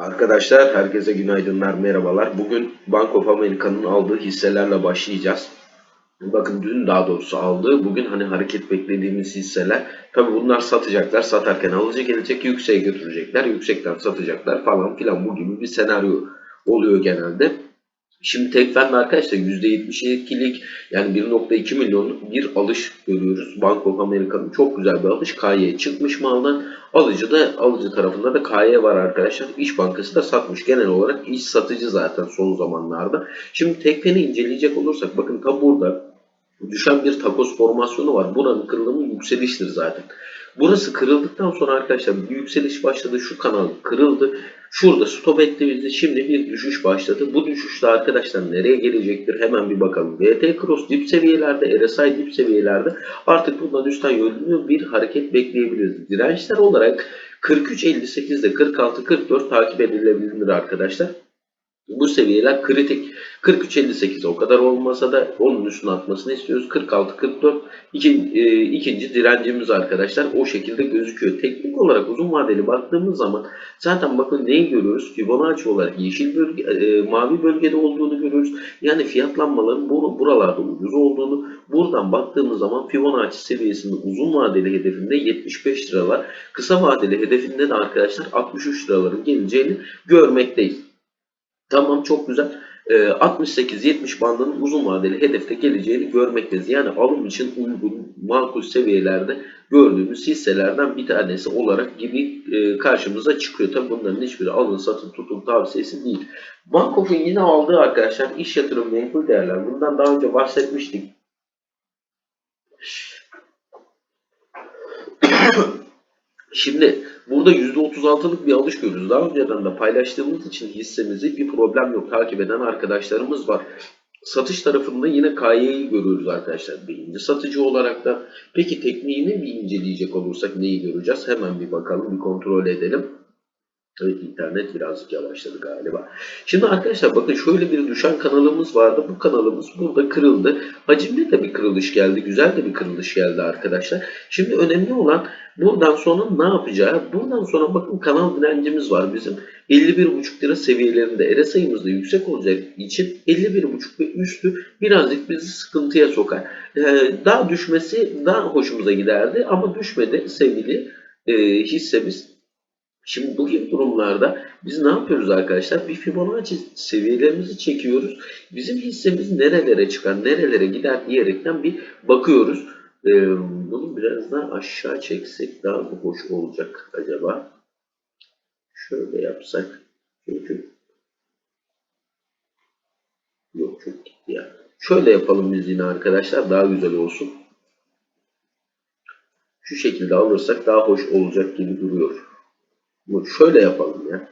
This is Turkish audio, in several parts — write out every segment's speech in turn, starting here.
Arkadaşlar herkese günaydınlar, merhabalar. Bugün Bank of America'nın aldığı hisselerle başlayacağız. Bakın dün daha doğrusu aldığı, bugün hani hareket beklediğimiz hisseler. Tabi bunlar satacaklar, satarken alıcı gelecek, yükseğe götürecekler, yüksekten satacaklar falan filan bu gibi bir senaryo oluyor genelde. Şimdi Tekfen'de arkadaşlar %72'lik yani 1.2 milyonluk bir alış görüyoruz. Bank of America'nın çok güzel bir alış. KY çıkmış maldan. Alıcı da alıcı tarafında da KY var arkadaşlar. İş Bankası da satmış. Genel olarak iş satıcı zaten son zamanlarda. Şimdi Tekfen'i inceleyecek olursak bakın ta burada düşen bir takoz formasyonu var. Buranın kırılımı yükseliştir zaten. Burası kırıldıktan sonra arkadaşlar bir yükseliş başladı. Şu kanal kırıldı. Şurada stop etti. Şimdi bir düşüş başladı. Bu düşüşte arkadaşlar nereye gelecektir? Hemen bir bakalım. VT Cross dip seviyelerde, RSI dip seviyelerde artık bundan üstten yönlü bir hareket bekleyebiliriz. Dirençler olarak 43.58 ile 46.44 takip edilebilir arkadaşlar. Bu seviyeler kritik. 43.58 o kadar olmasa da onun üstüne atmasını istiyoruz. 46-44 iki, e, ikinci direncimiz arkadaşlar o şekilde gözüküyor. Teknik olarak uzun vadeli baktığımız zaman zaten bakın neyi görüyoruz? Fibonacci olarak yeşil bölge, e, mavi bölgede olduğunu görüyoruz. Yani fiyatlanmaların bu, buralarda ucuz olduğunu buradan baktığımız zaman Fibonacci seviyesinin uzun vadeli hedefinde 75 liralar. Kısa vadeli hedefinde de arkadaşlar 63 liraların geleceğini görmekteyiz. Tamam çok güzel. Ee, 68-70 bandının uzun vadeli hedefte geleceğini görmekteyiz. Yani alım için uygun, makul seviyelerde gördüğümüz hisselerden bir tanesi olarak gibi e, karşımıza çıkıyor. Tabi bunların hiçbiri alın, satın, tutun tavsiyesi değil. Bankof'un yine aldığı arkadaşlar iş yatırım menkul değerler. Bundan daha önce bahsetmiştik. Şimdi burada %36'lık bir alış görüyoruz. Daha önceden de paylaştığımız için hissemizi bir problem yok. Takip eden arkadaşlarımız var. Satış tarafında yine KY'yi görüyoruz arkadaşlar. Birinci satıcı olarak da. Peki tekniğini bir inceleyecek olursak neyi göreceğiz? Hemen bir bakalım, bir kontrol edelim. Evet internet birazcık yavaşladı galiba. Şimdi arkadaşlar bakın şöyle bir düşen kanalımız vardı. Bu kanalımız burada kırıldı. Hacimde de bir kırılış geldi. Güzel de bir kırılış geldi arkadaşlar. Şimdi önemli olan buradan sonra ne yapacağı. Buradan sonra bakın kanal direncimiz var bizim. 51,5 lira seviyelerinde. RS sayımız da yüksek olacak için 51,5 ve üstü birazcık bizi sıkıntıya sokar. Ee, daha düşmesi daha hoşumuza giderdi ama düşmedi sevgili e, hissemiz. Şimdi bu gibi durumlarda biz ne yapıyoruz arkadaşlar? Bir Fibonacci seviyelerimizi çekiyoruz. Bizim hissemiz nerelere çıkar, nerelere gider diyerekten bir bakıyoruz. Ee, bunu biraz daha aşağı çeksek daha mı hoş olacak acaba? Şöyle yapsak. Çünkü yok çok gitti ya. Şöyle yapalım biz yine arkadaşlar daha güzel olsun. Şu şekilde alırsak daha hoş olacak gibi duruyor. Şöyle yapalım ya.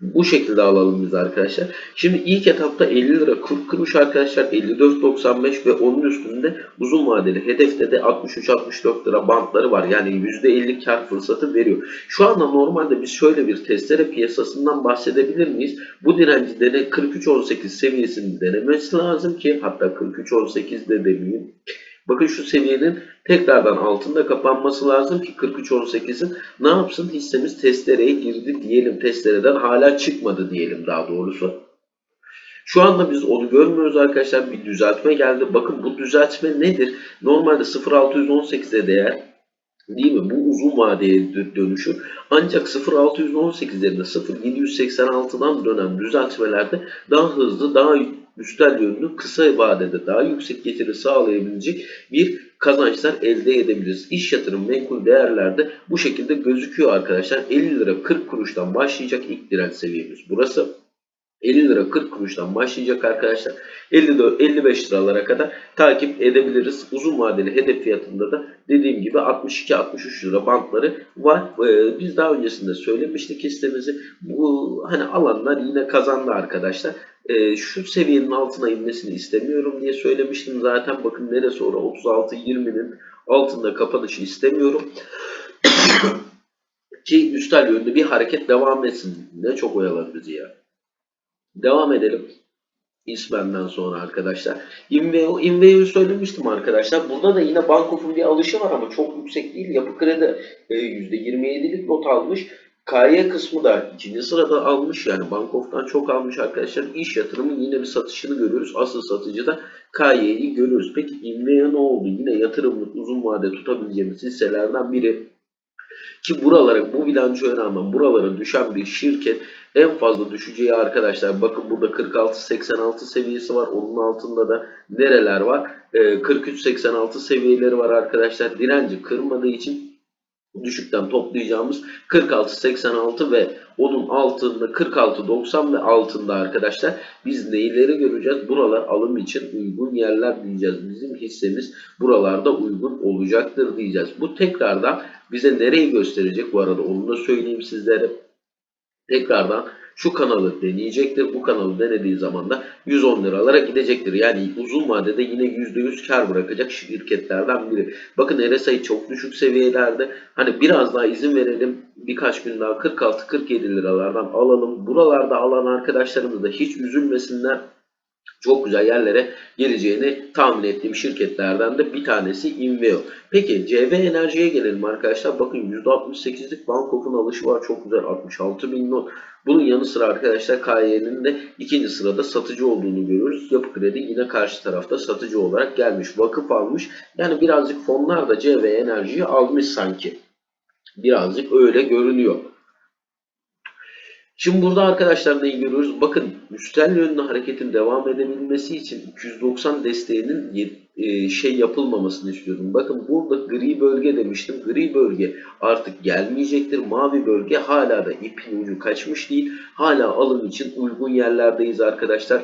Bu şekilde alalım biz arkadaşlar. Şimdi ilk etapta 50 lira 40 kuruş arkadaşlar 54.95 ve onun üstünde uzun vadeli hedefte de 63-64 lira bantları var. Yani %50 kar fırsatı veriyor. Şu anda normalde biz şöyle bir testere piyasasından bahsedebilir miyiz? Bu direnci dene 43.18 seviyesini denemesi lazım ki hatta 43.18 de demeyeyim. Bakın şu seviyenin tekrardan altında kapanması lazım ki 43.18'in ne yapsın hissemiz testereye girdi diyelim testereden hala çıkmadı diyelim daha doğrusu. Şu anda biz onu görmüyoruz arkadaşlar bir düzeltme geldi. Bakın bu düzeltme nedir? Normalde 0.618'e değer değil mi? Bu uzun vadeye dönüşü. Ancak 0.618 yerine 0.786'dan dönen düzeltmelerde daha hızlı, daha üstel yönlü kısa vadede daha yüksek getiri sağlayabilecek bir kazançlar elde edebiliriz. İş yatırım menkul değerlerde bu şekilde gözüküyor arkadaşlar. 50 lira 40 kuruştan başlayacak ilk direnç seviyemiz burası. 50 lira 40 kuruştan başlayacak arkadaşlar. 54 55 liralara kadar takip edebiliriz. Uzun vadeli hedef fiyatında da dediğim gibi 62-63 lira bantları var. Ee, biz daha öncesinde söylemiştik hissemizi. Bu hani alanlar yine kazandı arkadaşlar. Ee, şu seviyenin altına inmesini istemiyorum diye söylemiştim zaten. Bakın neresi sonra 36-20'nin altında kapanışı istemiyorum. Ki üstel yönde bir hareket devam etsin. Ne çok oyaladı bizi ya. Devam edelim. İsmen'den sonra arkadaşlar. Inveo, Inveo'yu söylemiştim arkadaşlar. Burada da yine Bankof'un bir alışı var ama çok yüksek değil. Yapı Kredi e, %27'lik not almış. KY kısmı da ikinci sırada almış yani Bankof'tan çok almış arkadaşlar. İş yatırımı yine bir satışını görüyoruz. Asıl satıcı da KY'yi görüyoruz. Peki İnve'ye ne oldu? Yine yatırımlık uzun vade tutabileceğimiz hisselerden biri. Ki buralara bu bilançoya rağmen buralara düşen bir şirket en fazla düşeceği arkadaşlar bakın burada 46-86 seviyesi var. Onun altında da nereler var? Ee, 43-86 seviyeleri var arkadaşlar. Direnci kırmadığı için düşükten toplayacağımız 46-86 ve onun altında 46-90 ve altında arkadaşlar biz neyleri göreceğiz? Buralar alım için uygun yerler diyeceğiz. Bizim hissemiz buralarda uygun olacaktır diyeceğiz. Bu tekrardan bize nereyi gösterecek bu arada onu da söyleyeyim sizlere. Tekrardan şu kanalı deneyecektir. Bu kanalı denediği zaman da 110 liralara gidecektir. Yani uzun vadede yine %100 kar bırakacak şirketlerden biri. Bakın RSI çok düşük seviyelerde. Hani biraz daha izin verelim. Birkaç gün daha 46-47 liralardan alalım. Buralarda alan arkadaşlarımız da hiç üzülmesinler çok güzel yerlere geleceğini tahmin ettiğim şirketlerden de bir tanesi Inveo. Peki CV Enerji'ye gelelim arkadaşlar. Bakın %68'lik Bankof'un alışı var. Çok güzel 66 bin not. Bunun yanı sıra arkadaşlar KY'nin de ikinci sırada satıcı olduğunu görüyoruz. Yapı Kredi yine karşı tarafta satıcı olarak gelmiş. Vakıf almış. Yani birazcık fonlar da CV Enerji'yi almış sanki. Birazcık öyle görünüyor. Şimdi burada arkadaşlar neyi görüyoruz? Bakın üstel yönlü hareketin devam edebilmesi için 290 desteğinin e, şey yapılmamasını istiyorum. Bakın burada gri bölge demiştim. Gri bölge artık gelmeyecektir. Mavi bölge hala da ipin ucu kaçmış değil. Hala alım için uygun yerlerdeyiz arkadaşlar.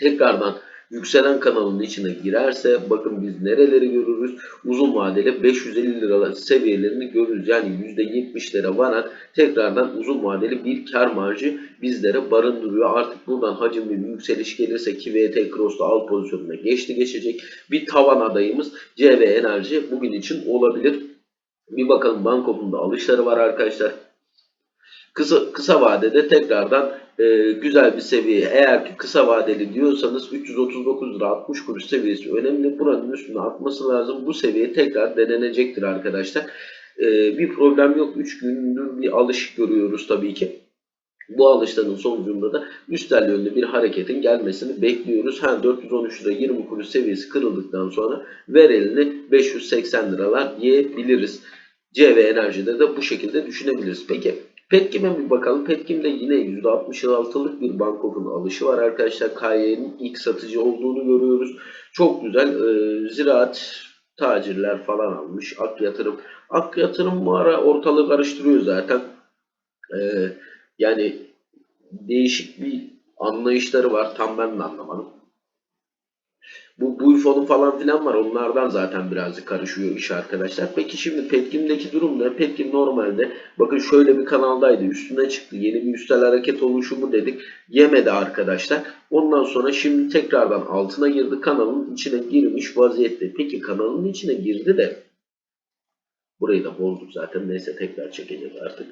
Tekrardan yükselen kanalın içine girerse bakın biz nereleri görürüz? Uzun vadeli 550 liralar seviyelerini görürüz. Yani %70'lere varan tekrardan uzun vadeli bir kar marjı bizlere barındırıyor. Artık buradan hacimli bir yükseliş gelirse ki VT Cross'ta al pozisyonuna geçti geçecek. Bir tavan adayımız CV Enerji bugün için olabilir. Bir bakalım Bankof'un da alışları var arkadaşlar. Kısa, kısa vadede tekrardan e, güzel bir seviye. Eğer ki kısa vadeli diyorsanız 339 lira 60 kuruş seviyesi önemli. Buranın üstüne atması lazım. Bu seviye tekrar denenecektir arkadaşlar. E, bir problem yok. 3 gündür bir alış görüyoruz tabii ki. Bu alışların sonucunda da üstel yönlü bir hareketin gelmesini bekliyoruz. Ha 413 lira 20 kuruş seviyesi kırıldıktan sonra ver elini 580 liralar yiyebiliriz. CV Enerji'de de bu şekilde düşünebiliriz. Peki Petkim'e bir bakalım. Petkim'de yine %66'lık bir Bankof'un alışı var arkadaşlar. KY'nin ilk satıcı olduğunu görüyoruz. Çok güzel. Ee, ziraat tacirler falan almış. Ak yatırım. Ak yatırım bu ara ortalığı karıştırıyor zaten. Ee, yani değişik bir anlayışları var. Tam ben de anlamadım. Bu Buyfon'un falan filan var. Onlardan zaten birazcık karışıyor iş arkadaşlar. Peki şimdi Petkim'deki durum ne? Petkim normalde bakın şöyle bir kanaldaydı. Üstüne çıktı. Yeni bir üstel hareket oluşumu dedik. Yemedi arkadaşlar. Ondan sonra şimdi tekrardan altına girdi. Kanalın içine girmiş vaziyette. Peki kanalın içine girdi de burayı da bozduk zaten. Neyse tekrar çekeceğiz artık.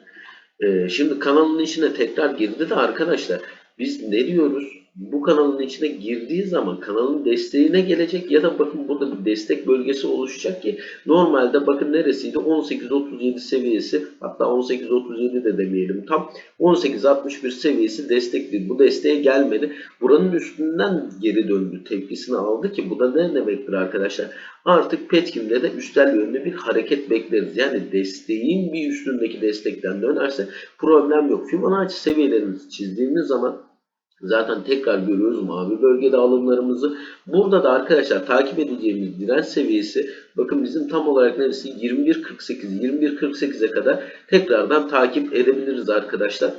Ee, şimdi kanalın içine tekrar girdi de arkadaşlar biz ne diyoruz? Bu kanalın içine girdiği zaman kanalın desteğine gelecek ya da bakın burada bir destek bölgesi oluşacak ki normalde bakın neresiydi? 18.37 seviyesi hatta 18.37 de demeyelim tam 18.61 seviyesi destekli. Bu desteğe gelmedi. Buranın üstünden geri döndü tepkisini aldı ki bu da ne demektir arkadaşlar? Artık Petkim'de de üstel yönlü bir hareket bekleriz. Yani desteğin bir üstündeki destekten dönerse problem yok. Fibonacci seviyelerimizi çizdiğimiz zaman Zaten tekrar görüyoruz mavi bölgede alımlarımızı. Burada da arkadaşlar takip edeceğimiz direnç seviyesi bakın bizim tam olarak neresi 21.48 21.48'e kadar tekrardan takip edebiliriz arkadaşlar.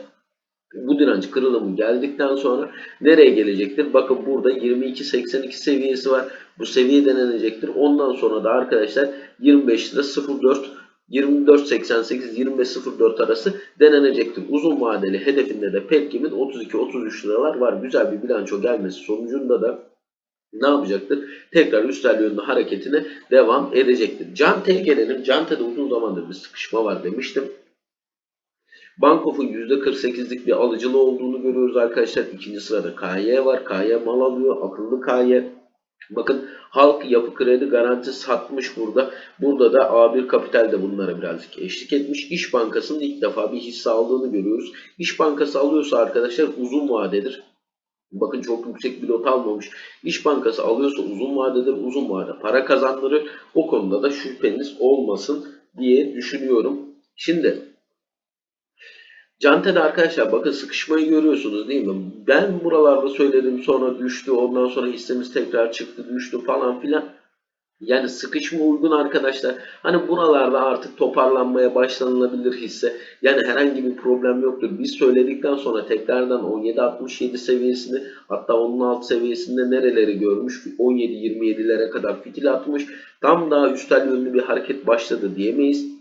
Bu direnç kırılımı geldikten sonra nereye gelecektir? Bakın burada 22.82 seviyesi var. Bu seviye denenecektir. Ondan sonra da arkadaşlar 25 lira 04 24.88-25.04 arası denenecektir. Uzun vadeli hedefinde de Petkim'in 32-33 liralar var. Güzel bir bilanço gelmesi sonucunda da ne yapacaktır? Tekrar üstel yönlü hareketine devam edecektir. Cante'ye gelelim. Cante'de uzun zamandır bir sıkışma var demiştim. Bankof'un %48'lik bir alıcılığı olduğunu görüyoruz arkadaşlar. İkinci sırada KY var. KY mal alıyor. Akıllı KY. Bakın Halk Yapı Kredi Garanti satmış burada. Burada da A1 Kapital de bunlara birazcık eşlik etmiş. İş Bankası'nın ilk defa bir hisse aldığını görüyoruz. İş Bankası alıyorsa arkadaşlar uzun vadedir. Bakın çok yüksek bir lot almamış. İş Bankası alıyorsa uzun vadedir. Uzun vade para kazandırır. O konuda da şüpheniz olmasın diye düşünüyorum. Şimdi Cante'de arkadaşlar bakın sıkışmayı görüyorsunuz değil mi? Ben buralarda söyledim sonra düştü ondan sonra hissemiz tekrar çıktı düştü falan filan. Yani sıkışma uygun arkadaşlar. Hani buralarda artık toparlanmaya başlanılabilir hisse. Yani herhangi bir problem yoktur. Biz söyledikten sonra tekrardan 17.67 seviyesini hatta onun alt seviyesinde nereleri görmüş? 17-27'lere kadar fitil atmış. Tam daha üstel yönlü bir hareket başladı diyemeyiz.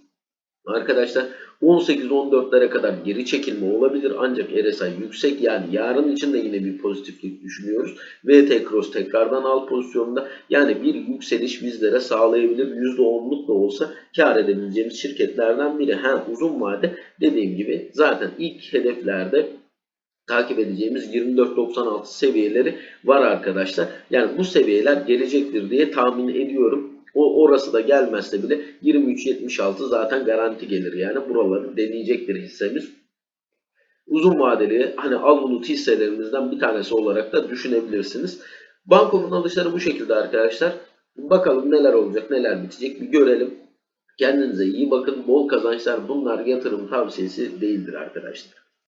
Arkadaşlar 18-14'lere kadar geri çekilme olabilir ancak RSI yüksek yani yarın için de yine bir pozitiflik düşünüyoruz. VT Cross tekrardan al pozisyonda yani bir yükseliş bizlere sağlayabilir. %10'luk da olsa kar edebileceğimiz şirketlerden biri. Ha, uzun vade dediğim gibi zaten ilk hedeflerde takip edeceğimiz 24.96 seviyeleri var arkadaşlar. Yani bu seviyeler gelecektir diye tahmin ediyorum. O orası da gelmezse bile 23.76 zaten garanti gelir. Yani buraları deneyecektir hissemiz. Uzun vadeli hani al bulut hisselerimizden bir tanesi olarak da düşünebilirsiniz. Bankonun alışları bu şekilde arkadaşlar. Bakalım neler olacak neler bitecek bir görelim. Kendinize iyi bakın. Bol kazançlar bunlar yatırım tavsiyesi değildir arkadaşlar.